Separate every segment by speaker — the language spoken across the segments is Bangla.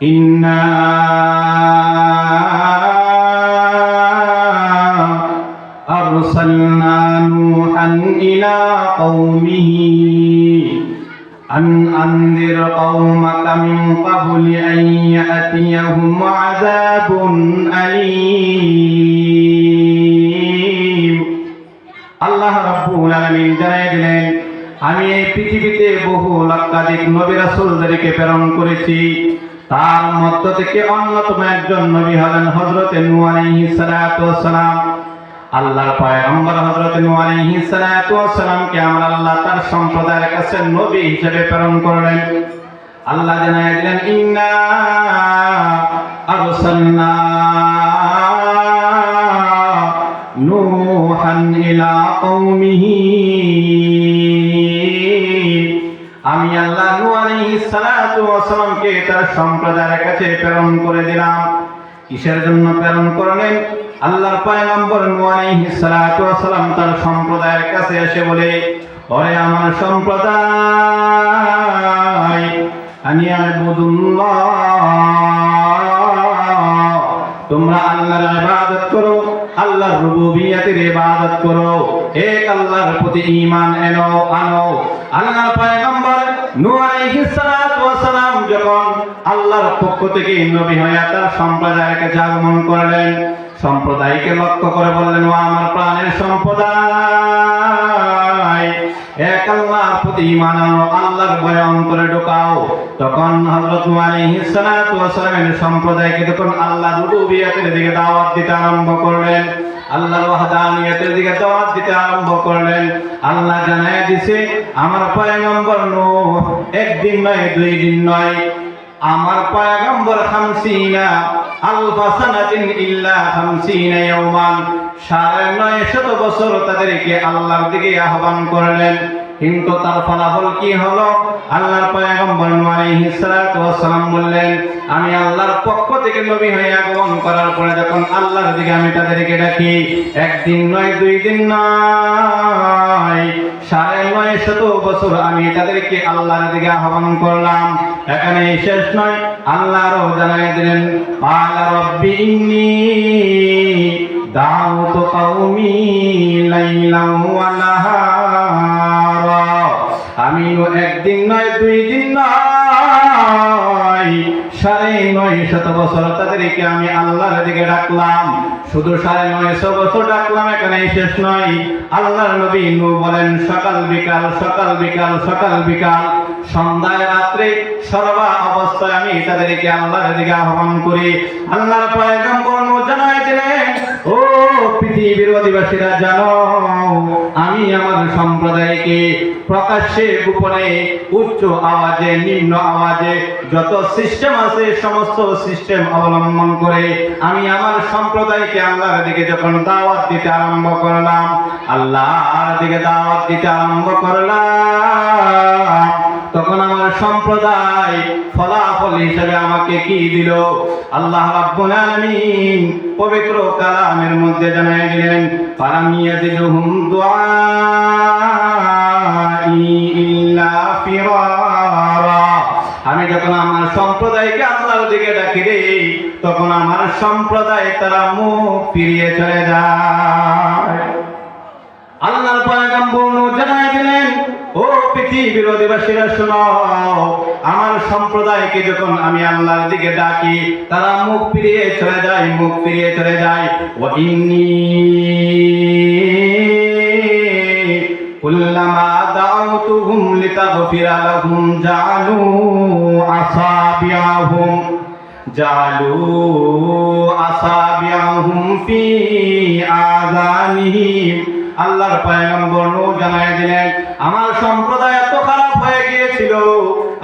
Speaker 1: إنا أرسلنا نوحا إلى قومه أن أنذر قومك من قبل أن يأتيهم عذاب أليم আল্লাহ রাব্বুল আলামিন জানাই দিলেন আমি এই পৃথিবীতে বহু লক্ষাধিক নবী রাসূলদেরকে প্রেরণ করেছি তার মধ্য থেকে অন্যতম একজন নবী হলেন ওয়াস সালাম আল্লাহর পয়গম্বর ওয়াস সালামকে আমরা আল্লাহ তার সম্প্রদায়ের কাছে নবী হিসেবে প্রেরণ করলেন। আল্লাহ জানাই দিলেন, ইন্না আরসালনা নূহান ইলা কওমিহি। আমি আল্লাহ নূহ তার সম্প্রদায়ের কাছে প্রেরণ করে দিলাম। কিসের জন্য প্রেরণ করলেন? আল্লাহর পয়গম্বর নূহ আলাইহিস সালাতু তার সম্প্রদায়ের কাছে এসে বলে অরে আমার সম্প্রদায় আমি আবুদুল্লাহ তোমরা আল্লাহর ইবাদত করো, আল্লাহর রুবুবিয়াতের ইবাদত করো। এক আল্লাহর প্রতি ঈমান এনো আনো আল্লাহর পয়গম্বর নূহ আলাইহিস সালাতু ওয়াস সালাম যখন আল্লাহর পক্ষ থেকে নবী হয়ে তার সম্প্রদায়কে জাগমন করলেন সম্প্রদায়কে লক্ষ্য করে বললেন, ও আমার প্রাণের সম্প্রদায়, এক আল্লাহর প্রতি ঈমান আনো, আল্লাহর ভয় অন্তরে ঢোকাও। তখন হযরত আলাইহিস সালাতু ওয়াস সালামের সম্প্রদায়কে তখন আল্লাহর রুবুবিয়তের দিকে দাওয়াত দিতে আরম্ভ করলেন, আল্লাহর ওয়াহদানিয়তের দিকে দাওয়াত দিতে আরম্ভ করলেন, আল্লাহ জানায় দিছে, আমার পয়গম্বর নূহ, একদিন নয়, দুই দিন নয়, আমার পয়গম্বর খামসিনা আলফা সানাতিন ইল্লা খামসিনা ইয়াওমান। সাড়ে নয় শত বছর তাদেরকে আল্লাহর দিকে আহ্বান করলেন। কিন্তু তার ফলাফল কি হলো? আল্লাহর পয়গম্বর আলাইহিস সালাতু ওয়াসসালাম বললেন, আমি আল্লাহর পক্ষ থেকে নবী হয়ে আগমন করার পরে যখন আল্লাহর দিকে আমি তাদেরকে ডাকি, একদিন নয়, দুই দিন নয়, সাড়ে নয় শত বছর আমি তাদেরকে আল্লাহর দিকে আহ্বান করলাম। এখানে শেষ নয়। আল্লাহ জানাই দিলেন আমিও একদিন নয় দুই দিন নয়। সাড়ে নয় শত বছর তাদেরকে আমি আল্লাহর দিকে ডাকলাম। শুধু সাড়ে নয়শো বছর ডাকলাম এখানে শেষ নয়। আল্লাহর নবী নু বলেন, সকাল বিকাল সকাল বিকাল সকাল বিকাল। সন্ধ্যায়, রাত্রে, সর্বা অবস্থায় আমি তাদেরকে আল্লাহর দিকে আহ্বান করি। আল্লাহর পয়গম্বর জানাই দিলেন, ও পৃথিবীর অধিবাসীরা জানো, আমি আমার সম্প্রদায়কে প্রকাশ্যে, গোপনে, উচ্চ আওয়াজে, নিম্ন আওয়াজে যত সিস্টেম আছে, সমস্ত সিস্টেম অবলম্বন করে আমি আমার সম্প্রদায়কে আল্লাহর দিকে যখন দাওয়াত দিতে আরম্ভ করলাম, আল্লাহর দিকে দাওয়াত দিতে আরম্ভ করলাম তখন আমার সম্প্রদায় ফলাফল হিসেবে আমাকে কি দিল? আল্লাহ রাব্বুল আলামিন পবিত্র কালামের মধ্যে জানাই দিলেন, ফালাম ইয়াজিদুহুম দুআই ইল্লা ফিরারা। আমি যখন আমার সম্প্রদায়কে আল্লাহর দিকে ডাকি রে, তখন আমার সম্প্রদায় তারা মুখ ফিরিয়ে চলে যায়। আল্লাহর পয়গম্বর জানাই দিলেন পৃথিবীর অধিবাসীরা শোনো, আমার সম্প্রদায়কে যখন আমি আল্লাহর দিকে ডাকি, তারা মুখ ফিরিয়ে চলে যায়, মুখ ফিরিয়ে চলে যায়। ও ইন্নি কুল্লামা দাউতুহুম লিতাগফিরা লাহুম জাআলু আসাবিয়াহুম জালু আসাবিয়াহুম ফি আযানিহিম। আল্লাহর পয়গম্বর নূহ জানায় দিলেন, আমার সম্প্রদায় এত খারাপ হয়ে গিয়েছিল।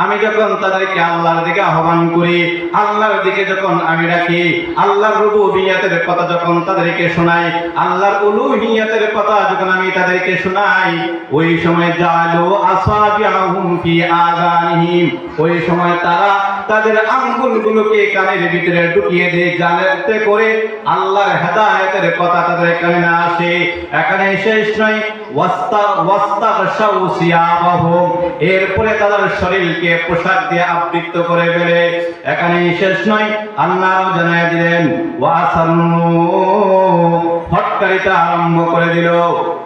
Speaker 1: আমি যখন তাদেরকে আল্লাহর দিকে আহ্বান করি, আল্লাহর দিকে যখন আমি রাখি আল্লাহর রুবুবিয়তের কথা যখন তাদেরকে শোনাই, আল্লাহর উলুহিয়তের কথা যখন আমি তাদেরকে শোনাই, ওই সময় জালু আসাবিয়াহুম ফি আযানিহিম, ওই সময় তারা তাদের আঙ্গুলগুলোকে কানের ভিতরে ঢুকিয়ে দিয়ে জানাতে করে আল্লাহর হেদায়েতের কথা তাদের কানে না আসে। এখানে শেষ নয়, ওয়াস্তা ওয়াস্তা সিয়াবাহুম এরপরে তাদের শরীরকে পোশাক দিয়ে আবৃত করে ফেলে। এখানে শেষ নয় আল্লাহ জানাই দিলেন, ওয়াসান্নু। ফটকারিতা আরম্ভ করে দিল,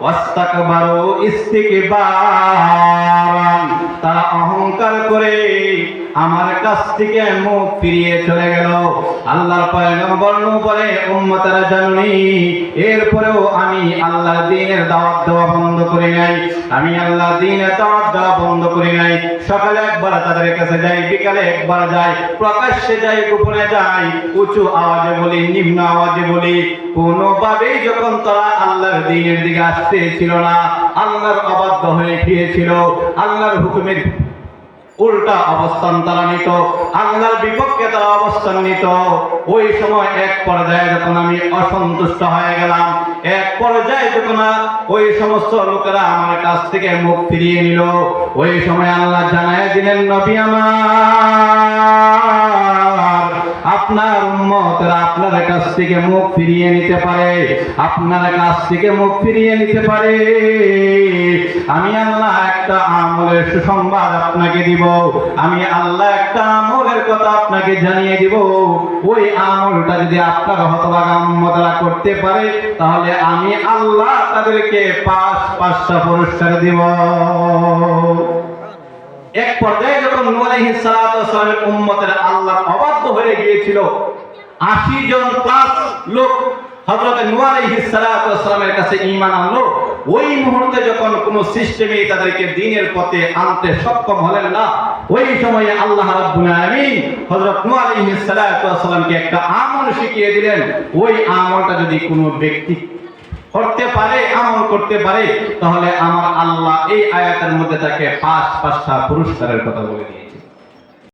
Speaker 1: ওয়াস্তাকবারু ইস্তিকবারান। তারা অহংকার করে আমার কাছ থেকে মুখ ফিরিয়ে চলে গেল। আল্লাহর পয়গম্বর বলে, উম্মতেরা জানুনি, এরপরেও আমি আল্লাহর দিনের দাওয়াত দেওয়া বন্ধ করি নাই। আমি আল্লাহর দ্বীনের দাওয়াত দেওয়া বন্ধ করি নাই। সকালে একবার তাদের কাছে যাই, বিকালে একবার যাই, প্রকাশ্যে যাই, গোপনে যাই, উঁচু আওয়াজে বলি, নিম্ন আওয়াজে বলি। কোনোভাবেই যখন তারা আল্লাহর দ্বীনের দিকে আসতে ছিল না, আল্লাহর অবাধ্য হয়ে গিয়েছিল। আল্লাহর হুকুমের উল্টা অবস্থান তারা নিত, আল্লাহর বিপক্ষে তারা অবস্থান নিত। ওই সময় এক পর্যায়ে যখন আমি অসন্তুষ্ট হয়ে গেলাম, এক পর্যায়ে যখন ওই সমস্ত লোকেরা আমার কাছ থেকে মুখ ফিরিয়ে নিল, ওই সময় আল্লাহ জানায় দিলেন, নবী আমার! আপনার উম্মতরা আপনার কাছ থেকে মুখ ফিরিয়ে নিতে পারে। আপনার কাছ থেকে মুখ ফিরিয়ে নিতে পারে। আমি আল্লাহ একটা আমলের সুসংবাদ আপনাকে দিব। আমি আল্লাহ একটা আমলের কথা আপনাকে জানিয়ে দিব। ওই আমলটা যদি আপনার হতভাগা উম্মতরা করতে পারে, তাহলে আমি আল্লাহ তাদেরকে পাঁচ পাঁচটা পুরস্কার দিব। এক পর্যায়ে যখন সালামের উম্মতের আল্লাহ অবাধ্য হয়ে গিয়েছিল 80 জন প্লাস লোক সালামের কাছে আনলো। ওই মুহূর্তে যখন কোন সিস্টেমে তাদেরকে দ্বীনের পথে আনতে সক্ষম হলেন না, ওই সময়ে আল্লাহ রাব্বুল একটা আমল শিখিয়ে দিলেন। ওই আমলটা যদি কোনো ব্যক্তি করতে পারে, আমল করতে পারে, তাহলে আমার আল্লাহ এই আয়াতের মধ্যে তাকে পাঁচ পাঁচটা পুরস্কারের কথা বলে দিয়ে